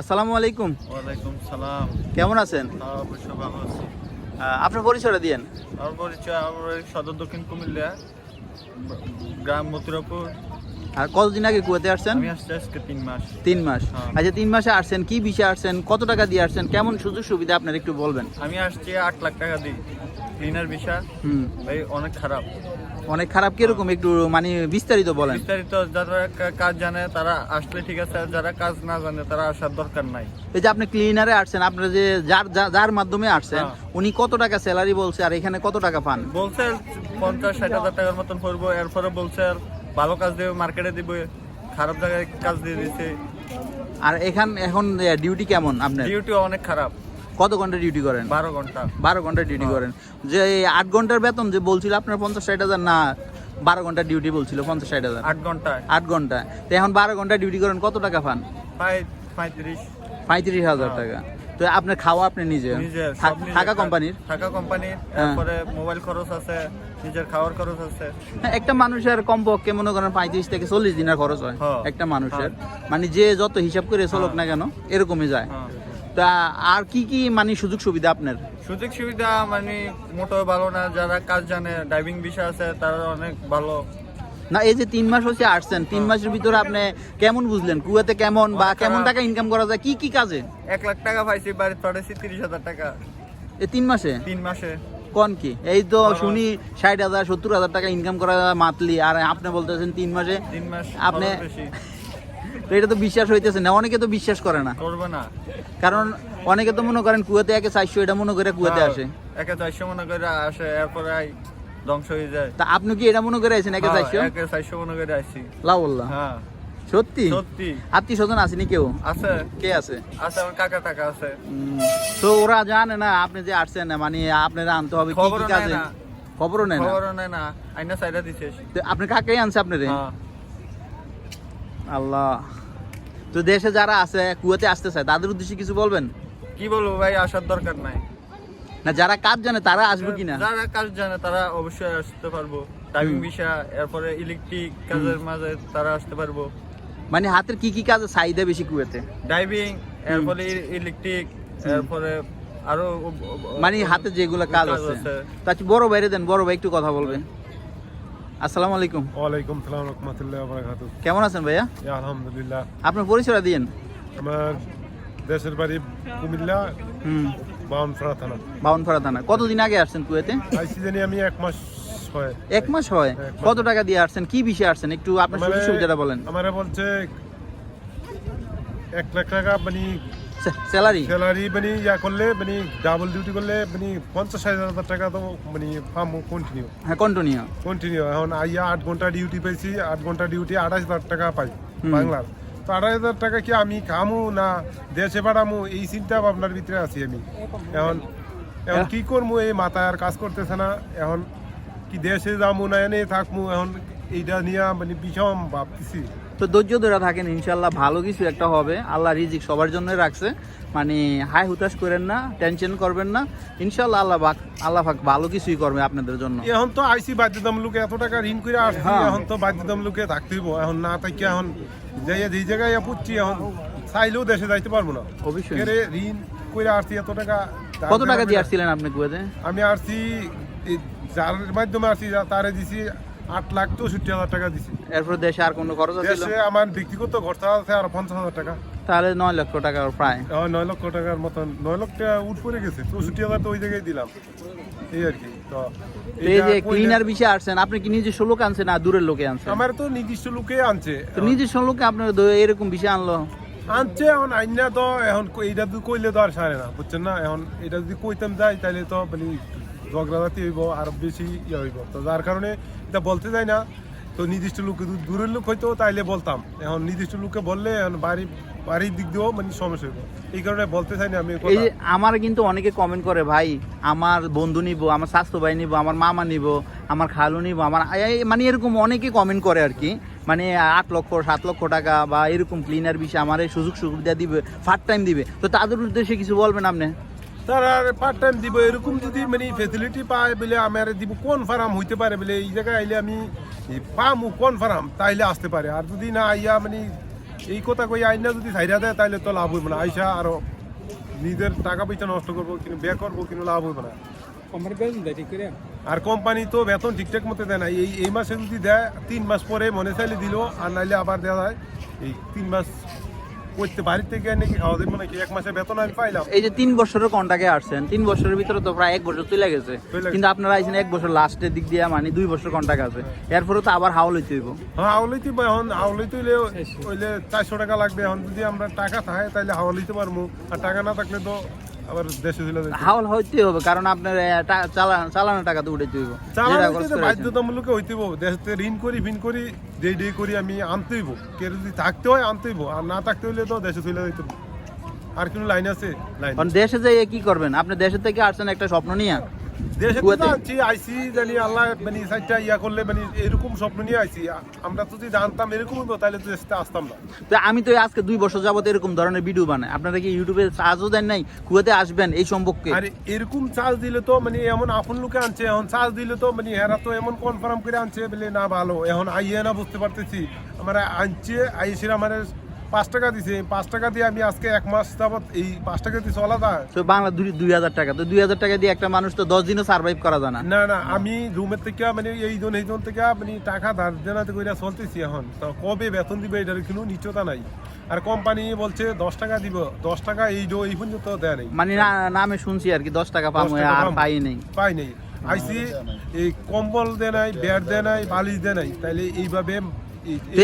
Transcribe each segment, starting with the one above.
আসসালামু আলাইকুম। ওয়ালাইকুম সালাম। কেমন আছেন? হ্যাঁ, অবশ্য ভালো আছি। আপনার পরিচয়টা দিয়েন। আমার পরিচয় আমার সদর দক্ষিণ কুমিল্লা গ্রাম মথুরাপুর। আর কতদিন আগে কুয়াতে আসছেন? আমি আসছি আজকে তিন মাস। তিন মাস। হ্যাঁ। আচ্ছা তিন মাসে আসছেন কি বিষয়ে আসছেন কত টাকা দিয়ে আসছেন কেমন সুযোগ সুবিধা আপনার একটু বলবেন। আমি আসছি আট লাখ টাকা দিই ক্লিনার বিষয়। হুম। ভাই অনেক খারাপ। অনেক খারাপ কীরকম একটু মানে বিস্তারিত বলেন। বিস্তারিত যারা কাজ জানে তারা আসলে ঠিক আছে যারা কাজ না জানে তারা আসার দরকার নাই। এই যে আপনি ক্লিনারে আসছেন আপনার যে যার যার মাধ্যমে আসছেন হ্যাঁ। উনি কত টাকা স্যালারি বলছে আর এখানে কত টাকা পান? বলছে পঞ্চাশ ষাট হাজার টাকার মতন পড়ব এরপরে বলছে আর ভালো কাজ দেবে মার্কেটে দিবে খারাপ জায়গায় কাজ দিয়ে দিচ্ছে আর এখান এখন ডিউটি কেমন আপনার? ডিউটি অনেক খারাপ। কত ঘণ্টা ডিউটি করেন? বারো ঘণ্টা। বারো ঘণ্টা ডিউটি হ্যাঁ। করেন। যে আট ঘণ্টার বেতন যে বলছিল আপনার পঞ্চাশ ষাট হাজার না বারো ঘণ্টা ডিউটি বলছিল পঞ্চাশ ষাট হাজার। আট ঘন্টায়। আট ঘণ্টা তো এখন বারো ঘণ্টা ডিউটি করেন কত টাকা পান? পঁয়ত্রিশ। পঁয়ত্রিশ হাজার হ্যাঁ। টাকা। তো আপনার খাওয়া আপনি নিজে? থাক- কোম্পানির থাকা কোম্পানির হ্যাঁ। তারপরে মোবাইল খরচ আছে নিজের খাওয়ার খরচ আছে। একটা মানুষের কমপক্ষে মনে করেন পঁয়ত্রিশ থেকে চল্লিশ দিনের খরচ হয়। একটা মানুষের। মানে যে যত হিসাব করে চলুক না কেন এরকমই যায়। তা আর কি কি মানে সুযোগ সুবিধা আপনার? সুযোগ সুবিধা মানে মোটেও ভালো না যারা কাজ জানে ড্রাইভিং বিষয় আছে তারা অনেক ভালো। না এই যে তিন মাস হচ্ছে আসছেন তিন মাসের ভিতরে আপনি কেমন বুঝলেন? কুয়াতে কেমন বা কেমন টাকা ইনকাম করা যায়? কি কি কাজে? এক লাখ টাকা পাইছি বাড়ি পাঠাইছি তিরিশ হাজার টাকা। এই তিন মাসে? তিন মাসে। কোন কি? এই তো শুনি ষাট হাজার সত্তর হাজার টাকা ইনকাম করা মাতলি আর আপনি বলতেছেন তিন মাসে? তিন মাস আপনি তো এটা তো বিশ্বাস হইতেছে না অনেকে তো বিশ্বাস করে না। করবে না। কারণ অনেকে তো মনে করেন কুয়াতে একে চারশো এটা মনে করে কুয়াতে আসে। একে চারশো মনে করে আসে এরপরে ধ্বংস হয়ে যায়। তা আপনি কি এটা মনে করে আছেন একে হ্যাঁ, চারশো? একে চারশো মনে করে লাউল্লাহ হ্যাঁ। সত্যি? সত্যি। আত্মীয় স্বজন আসেনি কেউ? আছে। কে আছে? আছে আমার কাকা টাকা আছে। তো ওরা জানে না আপনি যে আসছেন মানে আপনারা আনতে হবে কি কি কাজে? না। খবরও নেই না? খবরও নেয় না। আইনা সাইডা দিছে। আপনি কাকেই আনছে আপনারে? হ্যাঁ। আল্লাহ। তো দেশে যারা আছে কুয়াতে আসতে চায় তাদের উদ্দেশ্যে কিছু বলবেন? কি বলব ভাই আসার দরকার নাই। না যারা কাজ জানে তারা আসবে কিনা? যারা কাজ জানে তারা অবশ্যই আসতে পারব। হুম। বিষয় এরপরে ইলেকট্রিক কাজের মাঝে তারা আসতে পারব। মানে হাতের কি কি কাজে চাহিদা বেশি কুয়াতে? ড্রাইভিং এরপরে ইলেকট্রিক এরপরে আরও মানে হাতে যেগুলো কাজ আছে। তা বড় বাইরে দেন বড় ভাই একটু কথা বলবে আসসালামু আলাইকুম। ওয়ালাইকুম সালাম রহমতুল্লাহ বারাকাতু কেমন আছেন ভাইয়া? আলহামদুলিল্লাহ। আপনার পরিচয়টা দিয়েন। আমার দেশের বাড়ি কুমিল্লা হুম। বাউনফড়া থানা। বাউনপাড়া থানা। কতদিন আগে আসছেন কুয়েতে? আইসি জানি আমি এক মাস হয়। এক মাস হয়? কত টাকা দিয়ে আসছেন? কি বিষয়ে আসছেন? একটু আপনার সুযোগ সুবিধাটা বলেন। আমারে বলছে এক লাখ টাকা মানে স্যালারি? স্যালারি মানে ইয়া করলে মানে ডাবল ডিউটি করলে মানে পঞ্চাশ হাজার টাকা তো মানে পাবো কন্টিনিউ হ্যাঁ কন্টিনিউ কন্টিনিউ এখন আইয়া আট ঘণ্টা ডিউটি পাইছি আট ঘণ্টা ডিউটি আড়াইশ হাজার টাকা পাই বাংলার। তো আড়াই হাজার টাকা কি আমি খামু না দেশে বাড়ামু? এই চিন্তা ভাবনার ভিতরে আছি আমি। এখন এখন কি করব এই মাথায় আর কাজ করতেছে না। এখন কি দেশে যাব না এনে থাকব এখন এইটা নিয়ে মানে বিষম ভাবতেছি। তো ধৈর্য ধরে থাকেন ইনশাল্লাহ ভালো কিছু একটা হবে। আল্লাহ রিজিক সবার জন্যই রাখছে। মানে হাই হুতাশ করেন না টেনশন করবেন না। ইনশাল্লাহ আল্লাহ পাক আল্লাহ পাক ভালো কিছুই করবে আপনাদের জন্য। এখন তো আইসি বাধ্যতামূলক এত টাকা ঋণ করে আসছি হ্যাঁ। এখন তো বাধ্যতামূলকে থাকতে হইব। এখন না থাকি এখন যাইয়া যেই জায়গায় পুচ্ছি এখন চাইলেও দেশে যাইতে পারব না। অবশ্যই। ঋণ করে আসছি এত টাকা কত টাকা দিয়ে আসছিলেন আপনি কুয়েতে? আমি আসছি যার মাধ্যমে আসছি যা- তারে দিছি আট লাখ চৌষট্টি হাজার টাকা দিছি। এরপর দেশে আর কোনো খরচ আছে দেশে আমার ব্যক্তিগত খরচা আছে আর পঞ্চাশ হাজার টাকা। তাহলে নয় লক্ষ টাকা প্রায়। নয় লক্ষ টাকার মতন। নয় লক্ষ টাকা উঠ পড়ে গেছে চৌষট্টি হাজার তো ওই জায়গায় দিলাম। এই আর কি তো তো এই যে ক্লিনার বিষয়ে আসছেন আপনি কি নিজস্ব লোক আনছেন না দূরের লোকে আনছেন? আমার তো নির্দিষ্ট লোকে আনছে। তো নিজস্ব লোকে আপনার এরকম বিষয় আনলো? আনছে এখন আইনা তো এখন এইটা কইলে তো আর সারে না বুঝছেন না? এখন এটা যদি কইতাম যাই তাহলে তো মানে ঝগড়াঝাতি হইব আর বেশি ইয়ে হইব। তো যার কারণে এটা বলতে যাই না। তো নির্দিষ্ট লোক দূরের লোক হইতো তাইলে বলতাম। এখন নির্দিষ্ট লোককে বললে এখন বাড়ি বাড়ির দিক দিয়েও মানে সমস্যা হইব। এই কারণে বলতে চাই না আমি এই আমার কিন্তু অনেকে কমেন্ট করে ভাই আমার বন্ধু নিব আমার স্বাস্থ্য ভাই নিব আমার মামা নিব আমার খালু নিব আমার মানে এরকম অনেকে কমেন্ট করে আর কি। মানে আট লক্ষ সাত লক্ষ টাকা বা এরকম ক্লিনার বিষয়ে আমার এই সুযোগ সুবিধা দিবে ফার্স্ট টাইম দিবে। তো তাদের উদ্দেশ্যে কিছু বলবেন আপনি? তার আর পার্ট টাইম দিব এরকম যদি মানে ফেসিলিটি পায় বলে আমার দিব কোন ফার্ম হইতে পারে বলে? এই জায়গায় আইলে আমি পামু কোন ফার্ম তাইলে আসতে পারে। আর যদি না আইয়া মানে এই কথা কই আইনা যদি ছাইরা দেয় তাহলে তো লাভ হইব না। আইসা আরও নিজের টাকা পয়সা নষ্ট করব কিন্তু বে করব কিন্তু লাভ হইব না। আর কোম্পানি তো বেতন ঠিকঠাক মতো দেয় না। এই এই মাসে যদি দেয় তিন মাস পরে মনে চাইলে দিল আর নাইলে আবার দেওয়া যায় এই তিন মাস করতে বাড়িতে থেকে নাকি খাওয়া মানে নাকি এক মাসের বেতন আমি পাইলাম। এই যে তিন বছরের কন্টাকে আসছেন তিন বছরের ভিতরে তো প্রায় এক বছর চলে গেছে। কিন্তু আপনারা আইছেন এক বছর লাস্টের দিক দিয়ে মানে দুই বছর কন্টাক আছে। এরপরে তো আবার হাওল হইতে হইব। হ্যাঁ হাওলাইতে এখন হাওলাইতে হইলে ওইলে চারশো টাকা লাগবে। এখন যদি আমরা টাকা থাকে তাহলে হাওলাইতে পারব। আর টাকা না থাকলে তো আবার দেশে চলে যাবে হাওল হইতে হবে কারণ আপনার চালান চালানোর টাকা তো উঠে। বাধ্যতামূলক হইতে হবে দেশতে ঋণ করি ফিন করি ডেই ডেই করি আমি আনতে হইব। কে যদি থাকতে হয় আনতে হইব। আর না থাকতে হইলে তো দেশে চলে যাইতে আর কোনো লাইন আছে? লাইন দেশে যাইয়ে কি করবেন? আপনি দেশের থেকে আসছেন একটা স্বপ্ন নিয়ে। দেশে তো? আনছি আইসি জানি আল্লাহ মানে সাইডটা ইয়া করলে মানে এরকম স্বপ্ন নিয়ে আইসি। আমরা তো যদি জানতাম এরকম হতো তাহলে তো দেশে আসতাম না। তো আমি তো আজকে দুই বছর যাবত এরকম ধরনের ভিডিও বানাই। আপনারা কি ইউটিউবে চার্জও দেন নাই? কুয়াতে আসবেন এই সম্পর্কে? আর এরকম চার্জ দিলে তো মানে এমন আপন লোকে আনছে এখন চার্জ দিলে তো মানে এরা তো এমন কনফার্ম করে আনছে বলে না ভালো এখন আইয়ে না বুঝতে পারতেছি। আমরা আনছে আইসির আমার পাঁচ টাকা দিছে পাঁচ টাকা দিয়ে আমি আজকে এক মাস যাবত এই পাঁচ টাকা দিয়ে চলা যায়। তো বাংলা দুই দুই হাজার টাকা তো দুই হাজার টাকা দিয়ে একটা মানুষ তো দশ দিনও সার্ভাইভ করা যায় না। না না আমি রুমের থেকে মানে এই জন এই জন থেকে মানে টাকা ধার দেনাতে কইরা চলতেছি এখন। তো কবে বেতন দিবে এটার কোনো নিশ্চয়তা নাই। আর কোম্পানি বলছে দশ টাকা দিব দশ টাকা এই ডো এই পর্যন্ত দেয় নাই। মানে নামে শুনছি আর কি দশ টাকা পাবো আর। পাই নেই। পাই নাই। আইসি এই কম্বল দেয় নাই ব্যাট দেয় নাই বালিশ দেয় নাই তাইলে এইভাবে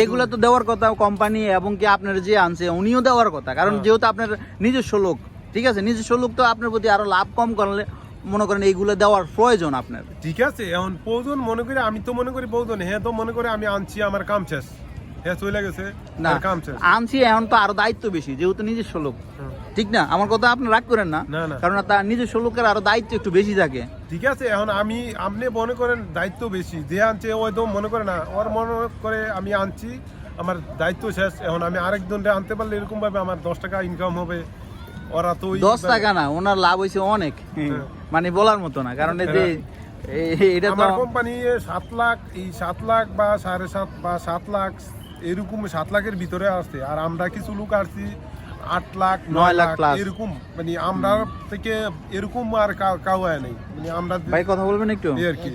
এগুলো তো দেওয়ার কথা কোম্পানি এবং কি আপনার যে আনছে উনিও দেওয়ার কথা। কারণ হ্যাঁ। যেহেতু আপনার নিজস্ব লোক ঠিক আছে? নিজস্ব লোক তো আপনার প্রতি আরও লাভ কম করলে মনে করেন এইগুলো দেওয়ার প্রয়োজন আপনার। ঠিক আছে এখন প্রয়োজন মনে করি আমি তো মনে করি প্রয়োজন হ্যাঁ তো মনে করে আমি আনছি আমার কাম শেষ। হ্যাঁ চলে গেছে না কাম শেষ। আনছি এখন তো আরও দায়িত্ব বেশি যেহেতু নিজস্ব লোক। হুম। ঠিক না? আমার কথা আপনি রাগ করেন না। কারণ তার নিজস্ব লোকের আরও দায়িত্ব একটু বেশি থাকে। ঠিক আছে এখন আমি আপনি মনে করেন দায়িত্ব বেশি। যে আনছে ওই তো মনে করে না। ওর মনে করে আমি আনছি আমার দায়িত্ব শেষ। এখন আমি আরেকজনকে আনতে পারলে এরকম ভাবে আমার দশ টাকা ইনকাম হবে। ওরা তো দশ টাকা না ওনার লাভ হয়েছে অনেক। হ্যাঁ। মানে বলার মতো না। কারণ এই যে এটা তো কোম্পানি সাত লাখ এই সাত লাখ বা সাড়ে সাত বা সাত লাখ এরকম সাত লাখের ভিতরে আসছে। আর আমরা কিছু লোক আসছি আট লাখ নয় লাখ plus। এরকম। মানে আমরা থেকে এরকম আর কাউ- কাউ হয় নাই। মানে আমরা ভাই কথা বলবেন একটু? আর কি।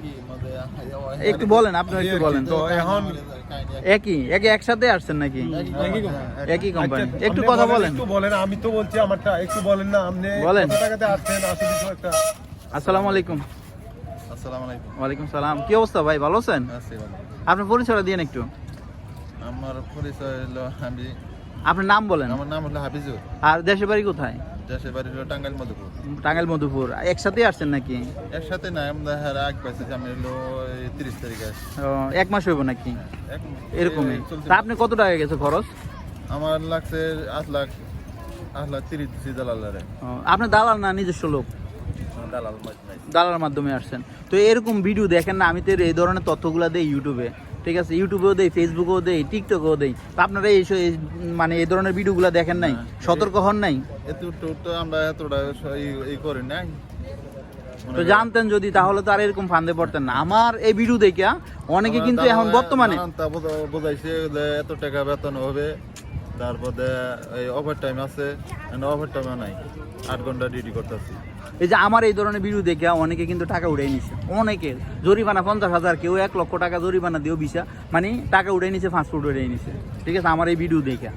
একটু বলেন আপনি একটু বলেন। তো এখন একই একই একসাথে আসছেন নাকি? একই কোম্পানি আচ্ছা, একটু কথা বলেন একটু বলেন আমি তো বলছি আমারটা একটু বলেন না আপনি বলেন। কত টাকাতে আসছেন? আসলে তো একটা আসসালামু আলাইকুম। আসসালামু আলাইকুম। ওয়ালাইকুম সালাম। কি অবস্থা ভাই ভালো আছেন? আছি ভালো। আপনার পরিচয়টা দিন একটু। আমার পরিচয় হলো আমি আপনার নাম বলেন। আমার নাম হলো হাফিজুর। আর দেশের বাড়ি কোথায়? দেশের বাড়ি হলো টাঙ্গাইল মধুপুর। টাঙ্গাইল মধুপুর। একসাথে আসছেন নাকি? একসাথে নাই আমরা হ্যাঁ আগ পাইছি আমি হলো তিরিশ তারিখে আসছি। এক মাস হইব নাকি? এরকমই। তা আপনি কত টাকা গেছে খরচ? আমার লাগছে আট লাখ আট লাখ তিরিশ দিচ্ছি দালালারে। ও, আপনি দালাল না নিজস্ব লোক? দালাল দালার মাধ্যমে আসছেন। তো এরকম ভিডিও দেখেন না আমি তো এই ধরনের তথ্যগুলো দেই ইউটিউবে ঠিক আছে ইউটিউবেও দেই ফেসবুকেও দেই টিকটকেও দেই। তো আপনারা এই মানে এই ধরনের ভিডিওগুলো দেখেন নাই? সতর্ক হন নাই? আমরা এতটা ই- করি নাই। তো জানতেন যদি তাহলে তো আর এরকম ফান্দে পড়তেন না। আমার এই ভিডিও দেখে অনেকে কিন্তু এখন বর্তমানে বোঝাইছে যে এত টাকা বেতন হবে তারপরে এই ওভার টাইম আছে ওভার টাইমও নাই। আট ঘণ্টা ডিউটি করতেছি। এই যে আমার এই ধরনের ভিডিও দেখে অনেকে কিন্তু টাকা উড়াই নিছে। অনেকে জরিমানা পঞ্চাশ হাজার, কেউ এক লক্ষ টাকা জরিমানা দিয়েও বিশা মানে টাকা উড়াই নিছে ফাস্টফুড উড়াই নিছে। ঠিক আছে, আমার এই ভিডিও দেখে।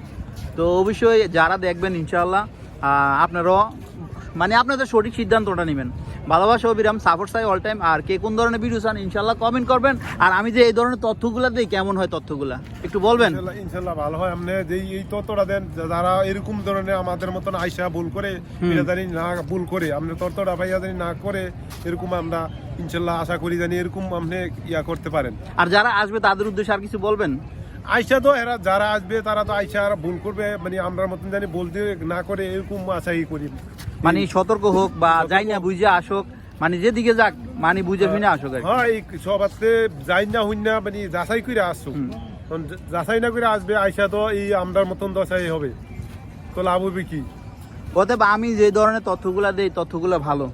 তো অবশ্যই যারা দেখবেন ইনশাল্লাহ আপনারাও মানে আপনাদের সঠিক সিদ্ধান্তটা নেবেন। ভালোবাসা অবিরাম সাপোর্ট চাই অল টাইম আর কে কোন ধরনের ভিডিও চান ইনশাল্লাহ কমেন্ট করবেন। আর আমি যে এই ধরনের তথ্যগুলো দিই কেমন হয় তথ্যগুলা? একটু বলবেন? ইনশাল্লাহ- ভালো হয়। আপনি যে এই তথ্যটা দেন যারা এরকম ধরনের আমাদের মতন আইসা ভুল করে জানি না ভুল করে আপনি তথ্যটা ভাইয়া জানি না করে এরকম আমরা ইনশাল্লাহ আশা করি জানি এরকম আপনি ইয়া করতে পারেন। আর যারা আসবে তাদের উদ্দেশ্যে আর কিছু বলবেন? আইসা তো এরা যারা আসবে তারা তো আইসা আর ভুল করবে। মানে আমরা মতন জানি বলতে না করে এরকম আশাই করি। মানে সতর্ক হোক বা যাই না বুঝে আসুক মানে যেদিকে যাক মানে বুঝে ফিনে আসুক হ্যাঁ এই সব আসতে যাই না হইন না মানে যাচাই করে আসুক। যাচাই না করে আসবে আইসা তো এই আমরার মতন দশাই হবে। তো লাভ হবে কি? অতএব আমি যে ধরনের তথ্যগুলা দেই তথ্যগুলো ভালো।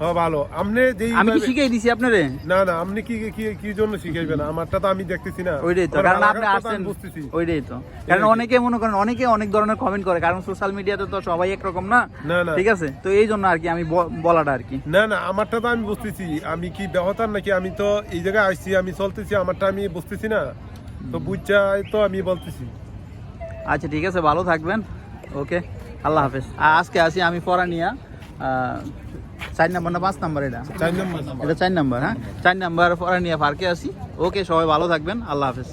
হ্যাঁ ভালো। আপনি যেই আমি কি শিখাই দিছি আপনারে? না না আপনি কি কি কি জন্য শিখাইবেন? আমারটা তো আমি দেখতেছি না। ওইটাই তো কারণ আপনি আসছেন বুঝতেছি। ওইটাই তো। কারণ অনেকে মনে করেন অনেকে অনেক ধরনের কমেন্ট করে কারণ সোশ্যাল মিডিয়াতে তো সবাই একরকম না। না না। ঠিক আছে? তো এই জন্য আর কি আমি বলাটা আর কি। না না আমারটা তো আমি বুঝতেছি। আমি কি নাকি? আমি তো এই জায়গায় আসছি আমি চলতেছি আমারটা আমি বুঝতেছি না। তো তো আমি বলতেছি। আচ্ছা ঠিক আছে ভালো থাকবেন। ওকে আল্লাহ হাফেজ। আজকে আসি আমি পরানিয়া চার নাম্বার না পাঁচ নাম্বার এটা? চার নম্বর। এটা চার নাম্বার হ্যাঁ? চার নাম্বার নিয়ে পার্কে আসি ওকে সবাই ভালো থাকবেন। আল্লাহ হাফেজ।